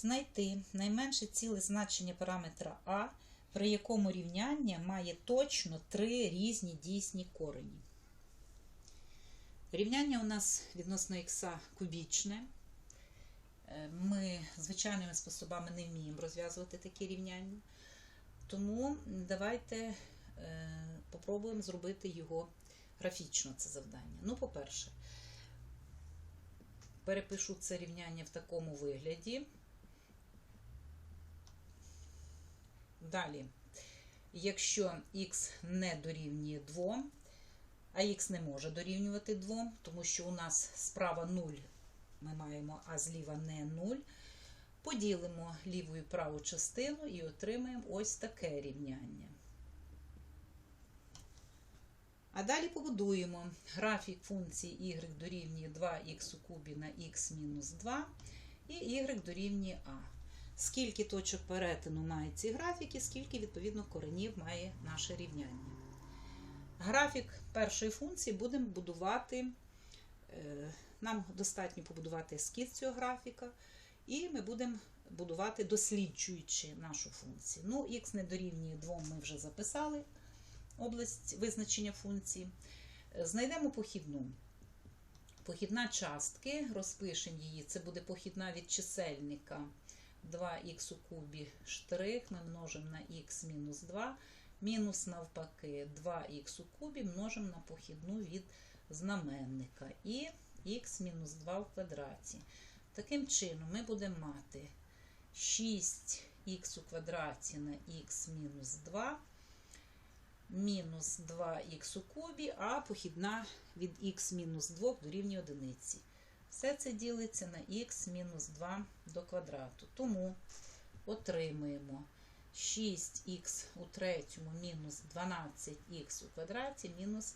знайти найменше ціле значення параметра А, при якому рівняння має точно три різні дійсні корені. Рівняння у нас відносно х кубічне. Е, Ми звичайними способами не вміємо розв'язувати такі рівняння. Тому давайте е, попробуємо зробити його графічно, це завдання. Ну, по-перше, перепишу це рівняння в такому вигляді. Далі, якщо х не дорівнює 2, а х не може дорівнювати 2, тому що у нас справа 0 ми маємо, а зліва не 0, поділимо ліву і праву частину і отримаємо ось таке рівняння. А далі побудуємо графік функції y дорівнює 2х у кубі на х мінус 2 і y дорівнює а. Скільки точок перетину мають ці графіки, скільки, відповідно, коренів має наше рівняння. Графік першої функції будемо будувати, е, нам достатньо побудувати ескіз цього графіка, і ми будемо будувати, досліджуючи нашу функцію. Ну, х не дорівнює 2 ми вже записали область визначення функції. Е, Знайдемо похідну. Похідна частки, розпишемо її, це буде похідна від чисельника 2х у кубі штрих, ми множимо на х мінус 2, мінус навпаки 2х у кубі множимо на похідну від знаменника і х мінус 2 в квадраті. Таким чином ми будемо мати 6х у квадраті на х мінус 2 мінус 2х у кубі, а похідна від х мінус 2 дорівнює одиниці. Все це ділиться на х мінус 2 до квадрату. Тому отримуємо 6х у третьому мінус 12х у квадраті мінус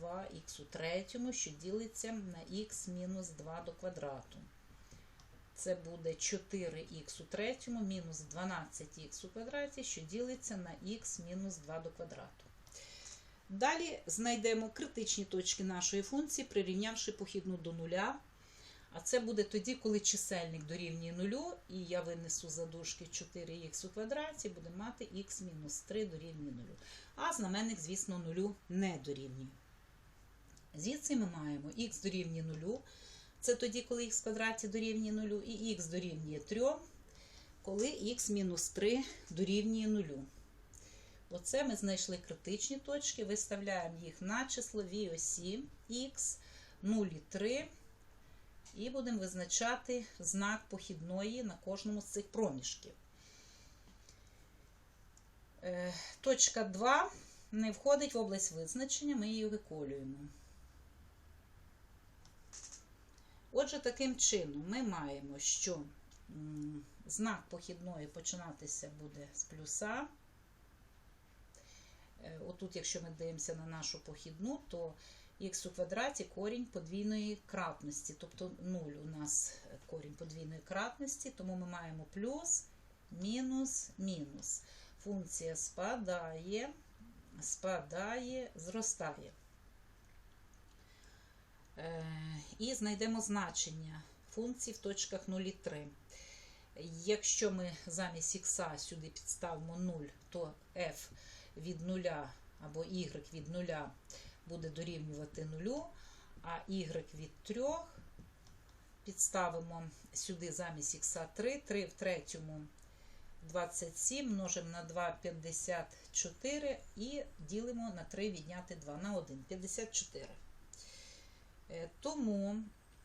2х у третьому, що ділиться на х мінус 2 до квадрату. Це буде 4х у третьому мінус 12х у квадраті, що ділиться на х мінус 2 до квадрату. Далі знайдемо критичні точки нашої функції, прирівнявши похідну до нуля. А це буде тоді, коли чисельник дорівнює нулю, і я винесу за дужки 4х у квадраті, будемо мати х мінус 3 дорівнює нулю. А знаменник, звісно, нулю не дорівнює. Звідси ми маємо х дорівнює нулю. Це тоді, коли х квадраті дорівнює нулю, і х дорівнює 3, коли х мінус 3 дорівнює нулю. Оце ми знайшли критичні точки, виставляємо їх на числовій осі х 0 і 3, і будемо визначати знак похідної на кожному з цих проміжків. Е, Точка 2 не входить в область визначення, ми її виколюємо. Отже, таким чином ми маємо, що знак похідної починатися буде з плюса. Е, Отут, якщо ми дивимося на нашу похідну, то х у квадраті корінь подвійної кратності, тобто 0 у нас корінь подвійної кратності, тому ми маємо плюс, мінус, мінус. Функція спадає, спадає, зростає. Е, І знайдемо значення функції в точках 0 і 3. Якщо ми замість х сюди підставимо 0, то f від 0 або y від 0 буде дорівнювати 0, а y від 3 підставимо сюди замість х 3, 3 в третьому 27 множимо на 2 54 і ділимо на 3 відняти 2 на 1 54. Е, Тому,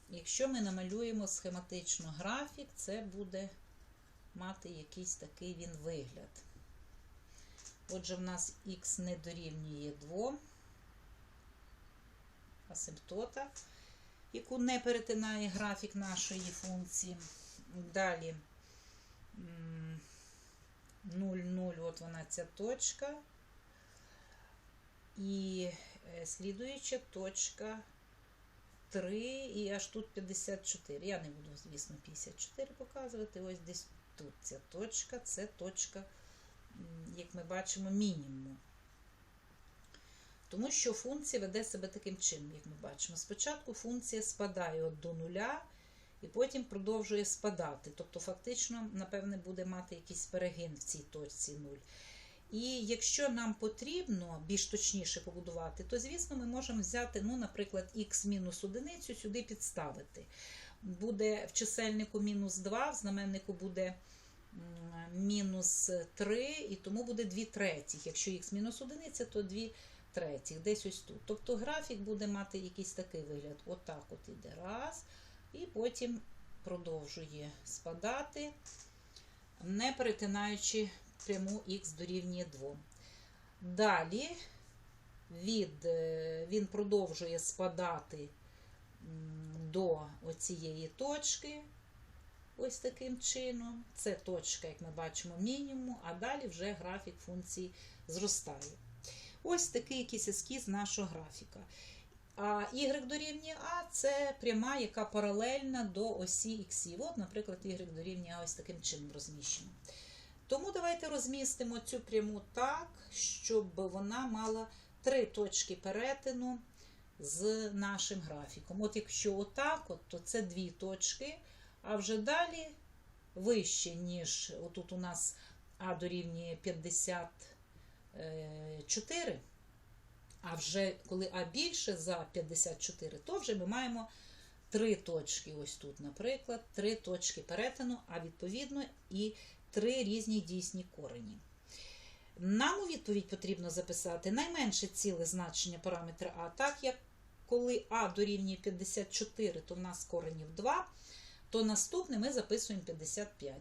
якщо ми намалюємо схематично графік, це буде мати якийсь такий він вигляд. Отже, в нас х не дорівнює 2, асимптота, яку не перетинає графік нашої функції. Далі 0, 0, от вона ця точка. І е, слідуюча точка 3 і аж тут 54. Я не буду, звісно, 54 показувати. Ось десь тут ця точка, це точка, як ми бачимо, мінімум. Тому що функція веде себе таким чином, як ми бачимо. Спочатку функція спадає от до нуля, і потім продовжує спадати. Тобто, фактично, напевне, буде мати якийсь перегин в цій точці 0. І якщо нам потрібно більш точніше побудувати, то, звісно, ми можемо взяти, ну, наприклад, х мінус одиницю сюди підставити. Буде в чисельнику мінус 2, в знаменнику буде мінус 3, і тому буде 2 третіх. Якщо х мінус одиниця, то 2 третіх, десь ось тут. Тобто графік буде мати якийсь такий вигляд. Отак от іде раз, і потім продовжує спадати, не перетинаючи пряму х дорівнює 2. Далі від, е, він продовжує спадати до оцієї точки. Ось таким чином. Це точка, як ми бачимо, мінімум, а далі вже графік функції зростає. Ось такий якийсь ескіз нашого графіка. А y дорівнює А це пряма, яка паралельна до осі х. От, наприклад, y дорівнює А ось таким чином розміщено. Тому давайте розмістимо цю пряму так, щоб вона мала три точки перетину з нашим графіком. От якщо отак, от, то це дві точки, а вже далі вище, ніж отут у нас А дорівнює 54. А вже коли А більше за 54, то вже ми маємо три точки. Ось тут, наприклад, три точки перетину, а відповідно і три різні дійсні корені. Нам у відповідь потрібно записати найменше ціле значення параметра А, так як коли А дорівнює 54, то в нас коренів 2, то наступне ми записуємо 55.